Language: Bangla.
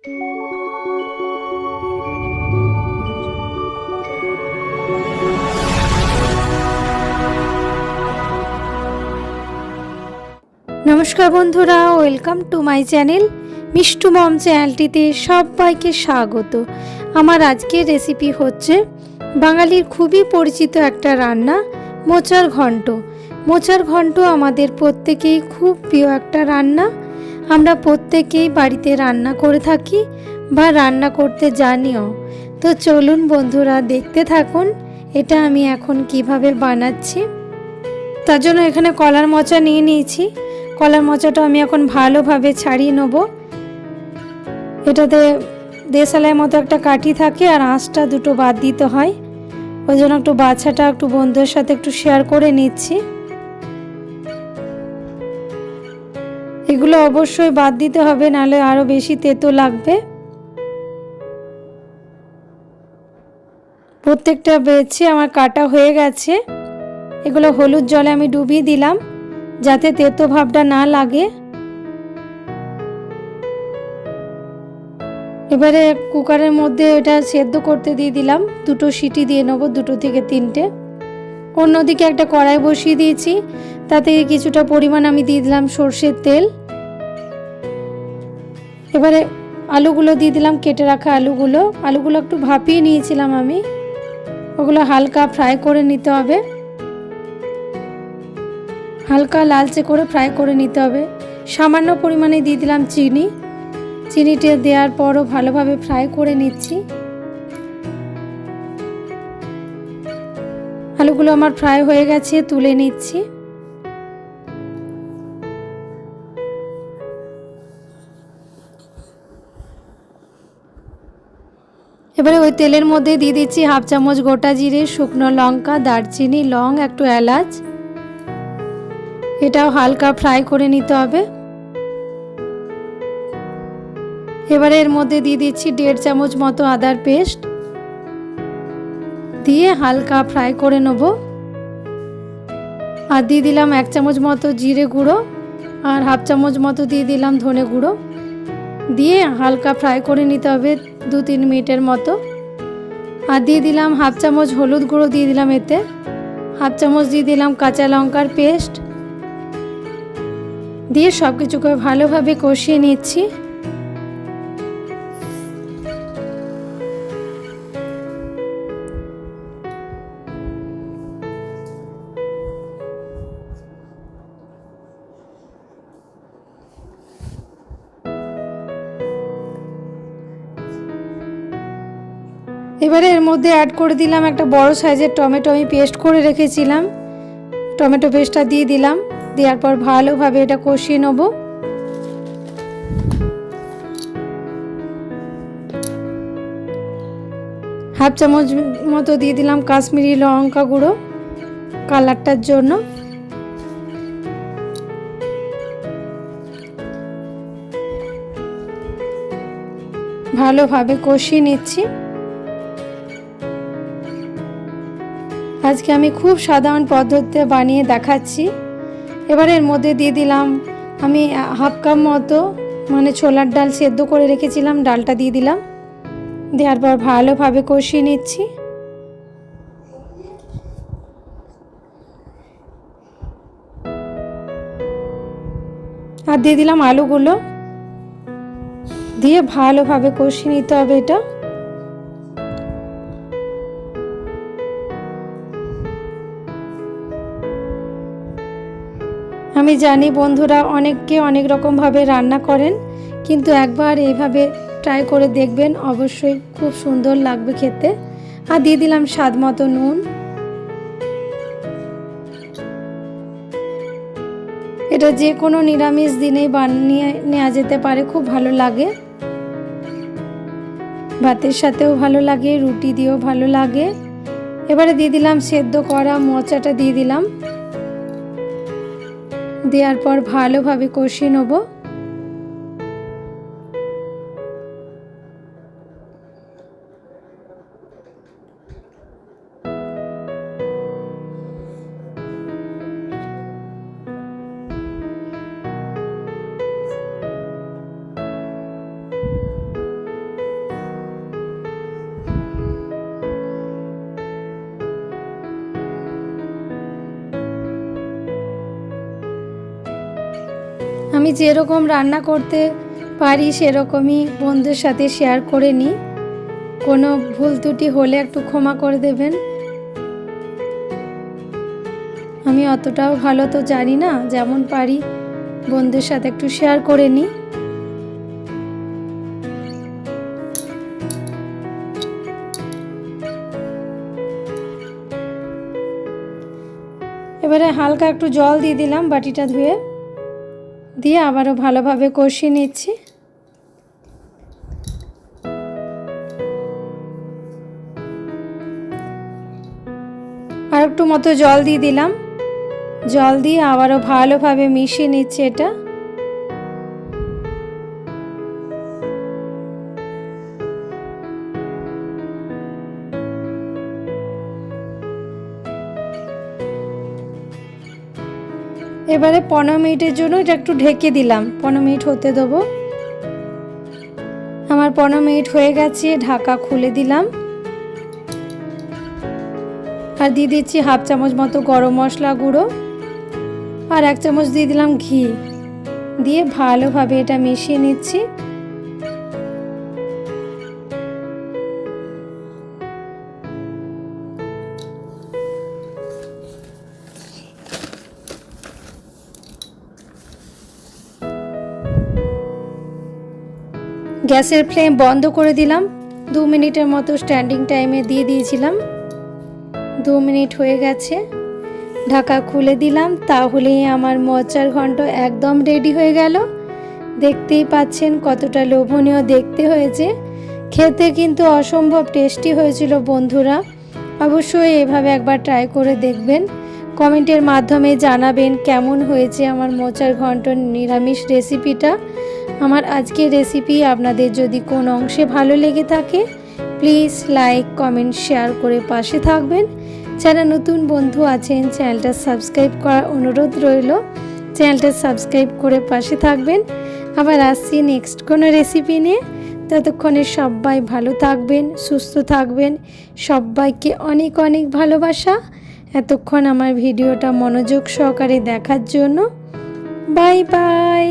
নমস্কার বন্ধুরা, welcome to my channel Mishtu mom চ্যানেলটিতে সবাইকে স্বাগত। আমার আজকের রেসিপি হচ্ছে বাঙালির খুবই পরিচিত একটা রান্না, মোচার ঘন্ট। মোচার ঘন্ট আমাদের প্রত্যেকেই খুব প্রিয় একটা রান্না। আমরা প্রত্যেকেই বাড়িতে রান্না করে থাকি বা রান্না করতে জানিও। তো চলুন বন্ধুরা, দেখতে থাকুন এটা আমি এখন কীভাবে বানাচ্ছি। তার জন্য এখানে কলার মোচা নিয়ে নিয়েছি। কলার মোচাটা আমি এখন ভালোভাবে ছাড়িয়ে নেব। এটাতে দেশালাইয়ের মতো একটা কাঠি থাকে আর আঁশটা দুটো বাদ দিতে হয়। ওই জন্য একটু বাচ্চাটা একটু বন্ধুদের সাথে একটু শেয়ার করে নিচ্ছি। এগুলো অবশ্যই বাদ দিতে হবে, নাহলে আরও বেশি তেতো লাগবে। প্রত্যেকটা বেছে আমার কাটা হয়ে গেছে। এগুলো হলুদ জলে আমি ডুবিয়ে দিলাম, যাতে তেতো ভাবটা না লাগে। এবারে কুকারের মধ্যে এটা সেদ্ধ করতে দিয়ে দিলাম। দুটো সিটি দিয়ে নেব, দুটো থেকে তিনটে। অন্যদিকে একটা কড়াই বসিয়ে দিয়েছি, তাতে কিছুটা পরিমাণ আমি দিয়ে দিলাম সর্ষের তেল। এবারে আলুগুলো দিয়ে দিলাম, কেটে রাখা আলুগুলো। আলুগুলো একটু ভাপিয়ে নিয়েছিলাম আমি। ওগুলো হালকা ফ্রাই করে নিতে হবে। হালকা লালচে করে ফ্রাই করে নিতে হবে। সামান্য পরিমাণে দিয়ে দিলাম চিনি। চিনিটা দেওয়ার পরও ভালোভাবে ফ্রাই করে নিচ্ছি। আলুগুলো আমার ফ্রাই হয়ে গেছে, তুলে নিচ্ছি। এবারে ওই তেলের মধ্যে দিয়ে দিচ্ছি হাফ চামচ গোটা জিরে, শুকনো লঙ্কা, দারচিনি, লং, একটু এলাচ। এটাও হালকা ফ্রাই করে নিতে হবে। এবারে এর মধ্যে দিয়ে দিচ্ছি দেড় চামচ মতো আদার পেস্ট। দিয়ে হালকা ফ্রাই করে নেব। আর দিয়ে দিলাম এক চামচ মতো জিরে গুঁড়ো আর হাফ চামচ মতো দিয়ে দিলাম ধনে গুঁড়ো। দিয়ে হালকা ফ্রাই করে নিতে হবে দু তিন মিনিটের মতো। আর দিয়ে দিলাম হাফ চামচ হলুদ গুঁড়ো দিয়ে দিলাম এতে। হাফ চামচ দিয়ে দিলাম কাঁচা লঙ্কার পেস্ট। দিয়ে সব কিছুকে ভালোভাবে কষিয়ে নিচ্ছি। এবারে এর মধ্যে অ্যাড করে দিলাম একটা বড় সাইজের টমেটো আমি পেস্ট করে রেখেছিলাম। টমেটো পেস্টটা দিয়ে দিলাম। দেওয়ার পর ভালোভাবে এটা কষিয়ে নেব। হাফ চামচ মতো দিয়ে দিলাম কাশ্মীরি লঙ্কা গুঁড়ো কালারটার জন্য। ভালোভাবে কষিয়ে নিচ্ছি। আজকে আমি খুব সাধারণ পদ্ধতিতে বানিয়ে দেখাচ্ছি। এবার এর মধ্যে দিয়ে দিলাম আমি হাফ কাপ মতো মানে ছোলার ডাল সেদ্ধ করে রেখেছিলাম, ডালটা দিয়ে দিলাম। দেওয়ার পর ভালোভাবে কষিয়ে নিচ্ছি। আর দিয়ে দিলাম আলুগুলো। দিয়ে ভালোভাবে কষিয়ে নিতে হবে এটা। আমি জানি বন্ধুরা অনেককে অনেক রকমভাবে রান্না করেন, কিন্তু একবার এইভাবে ট্রাই করে দেখবেন অবশ্যই খুব সুন্দর লাগবে খেতে। আর দিয়ে দিলাম স্বাদ মতো নুন। এটা যে কোনো নিরামিষ দিনেই বানিয়ে নেওয়া যেতে পারে, খুব ভালো লাগে। ভাতের সাথেও ভালো লাগে, রুটি দিয়েও ভালো লাগে। এবারে দিয়ে দিলাম সেদ্ধ করা মোচাটা দিয়ে দিলাম। দেওয়ার পর ভালোভাবে কষিয়ে নেব। আমি যেরকম রান্না করতে পারি সেরকমই বন্ধুদের সাথে শেয়ার করে নিই। কোনো ভুল ত্রুটি হলে একটু ক্ষমা করে দেবেন। আমি অতটাও ভালো তো জানি না, যেমন পারি বন্ধুদের সাথে একটু শেয়ার করে নিই। এবারে হালকা একটু জল দিয়ে দিলাম বাটিটা ধুয়ে। দিয়ে আবারও ভালোভাবে কষিয়ে নিচ্ছি। আর একটু মতো জল দিয়ে দিলাম। জল দিয়ে আবারও ভালোভাবে মিশিয়ে নিচ্ছি এটা। এবারে পনেরো মিনিটের জন্য এটা একটু ঢেকে দিলাম। পনেরো মিনিট হতে দেবো। আমার পনেরো মিনিট হয়ে গেছে, ঢাকা খুলে দিলাম। আর দিয়ে দিচ্ছি হাফ চামচ মতো গরম মশলা গুঁড়ো। আর এক চামচ দিয়ে দিলাম ঘি। দিয়ে ভালোভাবে এটা মিশিয়ে নিচ্ছি। গ্যাসের ফ্লেম বন্ধ করে দিলাম। দু মিনিটের মতো স্ট্যান্ডিং টাইমে দিয়ে দিয়েছিলাম। দু মিনিট হয়ে গেছে। ঢাকা খুলে দিলাম, তাহলেই আমার মোচার ঘন্ট একদম রেডি হয়ে গেল। দেখতেই পাচ্ছেন কতটা লোভনীয় দেখতে হয়েছে। খেতে কিন্তু অসম্ভব টেস্টি হয়েছিল বন্ধুরা। অবশ্যই এভাবে একবার ট্রাই করে দেখবেন। কমেন্টের মাধ্যমে জানাবেন কেমন হয়েছে আমার মোচার ঘন্ট নিরামিষ রেসিপিটা। আমার আজকের রেসিপি আপনাদের যদি কোন অংশে ভালো লেগে থাকে প্লিজ লাইক কমেন্ট শেয়ার করে পাশে থাকবেন। যারা নতুন বন্ধু আছেন চ্যানেলটা সাবস্ক্রাইব করার অনুরোধ রইল চ্যানেলটা সাবস্ক্রাইব করে পাশে থাকবেন। আবার আসছি নেক্সট কোনো রেসিপি নিয়ে। ততক্ষণে সবাই ভালো থাকবেন, সুস্থ থাকবেন। সবাইকে অনেক অনেক ভালোবাসা। এতক্ষণ আমার ভিডিওটা মনোযোগ সহকারে দেখার জন্য। Bye bye